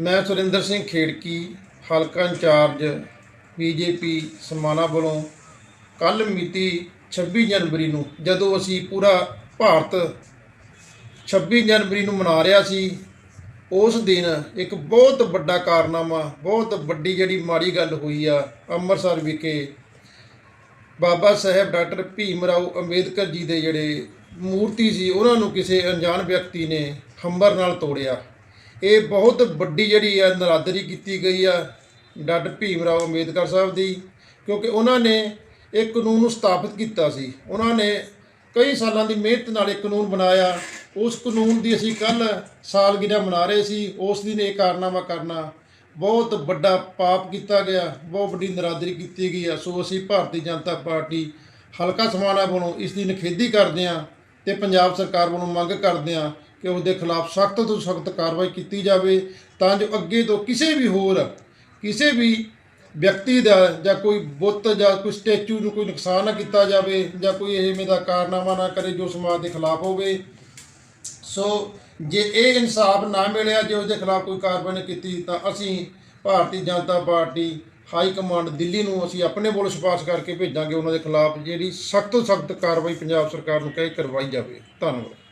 ਮੈਂ ਸੁਰਿੰਦਰ ਸਿੰਘ ਖੇੜਕੀ, ਹਲਕਾ incharge, BJP Samana ਵੱਲੋਂ ਕੱਲ ਮਿਤੀ 26 ਜਨਵਰੀ ਨੂੰ, ਜਦੋਂ ਅਸੀਂ ਪੂਰਾ ਭਾਰਤ 26 ਜਨਵਰੀ ਨੂੰ ਮਨਾ ਰਿਹਾ ਸੀ, ਉਸ ਦਿਨ ਇੱਕ ਬਹੁਤ ਵੱਡਾ ਕਾਰਨਾਮਾ, ਬਹੁਤ ਵੱਡੀ ਜਿਹੜੀ ਮਾੜੀ ਗੱਲ ਹੋਈ ਆ, ਅੰਮ੍ਰਿਤਸਰ ਵਿਖੇ, ਬਾਬਾ ਸਾਹਿਬ ਡਾਕਟਰ ਭੀਮ ਰਾਓ ਅੰਬੇਦਕਰ ਜੀ ਦੇ ਜਿਹੜੇ ਮੂਰਤੀ ਸੀ, ਉਹਨਾਂ ਨੂੰ ਕਿਸੇ ਅਣਜਾਣ ਵਿਅਕਤੀ ਨੇ ਹੰਬਰ ਨਾਲ ਤੋੜਿਆ। ਇਹ ਬਹੁਤ ਵੱਡੀ ਜਿਹੜੀ ਆ ਨਰਾਦਰੀ ਕੀਤੀ ਗਈ ਆ ਡਾਕਟਰ ਭੀਮ ਰਾਓ ਅੰਬੇਦਕਰ ਸਾਹਿਬ ਦੀ, ਕਿਉਂਕਿ ਉਹਨਾਂ ਨੇ ਇਹ ਕਾਨੂੰਨ ਨੂੰ ਸਥਾਪਿਤ ਕੀਤਾ ਸੀ। ਉਹਨਾਂ ਨੇ ਕਈ ਸਾਲਾਂ ਦੀ ਮਿਹਨਤ ਨਾਲ ਇਹ ਕਾਨੂੰਨ ਬਣਾਇਆ। ਉਸ ਕਾਨੂੰਨ ਦੀ ਅਸੀਂ ਕੱਲ ਸਾਲਗਿਰਾ ਮਨਾ ਰਹੇ ਸੀ। ਉਸ ਦਿਨ ਇਹ ਕਾਰਨਾਮਾ ਕਰਨਾ ਬਹੁਤ ਵੱਡਾ ਪਾਪ ਕੀਤਾ ਗਿਆ। ਬਹੁਤ ਵੱਡੀ ਨਰਾਦਰੀ ਕੀਤੀ ਗਈ ਆ। ਸੋ ਅਸੀਂ ਭਾਰਤੀ ਜਨਤਾ ਪਾਰਟੀ ਹਲਕਾ ਸਮਾਣਾ ਵੱਲੋਂ ਇਸ ਦੀ ਨਿਖੇਧੀ ਕਰਦੇ ਹਾਂ ਤੇ ਪੰਜਾਬ ਸਰਕਾਰ ਵੱਲੋਂ ਮੰਗ ਕਰਦੇ ਹਾਂ ਕਿ ਉਸ ਦੇ ਖਿਲਾਫ ਸਖਤ ਤੋਂ ਸਖਤ ਕਾਰਵਾਈ ਕੀਤੀ ਜਾਵੇ, ਤਾਂ ਜੋ ਅੱਗੇ ਤੋਂ ਕਿਸੇ ਵੀ ਹੋਰ, ਕਿਸੇ ਵੀ ਵਿਅਕਤੀ ਦਾ ਜਾਂ ਕੋਈ ਬੁੱਤ ਜਾਂ ਕੋਈ ਸਟੈਚੂ ਨੂੰ ਕੋਈ ਨੁਕਸਾਨ ਨਾ ਕੀਤਾ ਜਾਵੇ ਜਾਂ ਕੋਈ ਐਵੇਂ ਦਾ ਕਾਰਨਾਮਾ ਨਾ ਕਰੇ ਜੋ ਸਮਾਜ ਦੇ ਖਿਲਾਫ ਹੋਵੇ। ਸੋ ਜੇ ਇਹ ਇਨਸਾਫ ਨਾ ਮਿਲਿਆ, ਜੇ ਉਹਦੇ ਖਿਲਾਫ ਕੋਈ ਕਾਰਵਾਈ ਨਹੀਂ ਕੀਤੀ, ਤਾਂ ਅਸੀਂ Bharatiya Janata party high command Delhi ਨੂੰ ਅਸੀਂ ਆਪਣੇ ਵੱਲੋਂ ਸਿਫਾਰਿਸ਼ ਕਰਕੇ ਭੇਜਾਂਗੇ। ਉਹਨਾਂ ਦੇ ਖਿਲਾਫ ਜਿਹੜੀ ਸਖਤ ਤੋਂ ਸਖਤ ਕਾਰਵਾਈ ਪੰਜਾਬ ਸਰਕਾਰ ਨੂੰ ਕਹੇ ਕਰਵਾਈ ਜਾਵੇ। ਧੰਨਵਾਦ।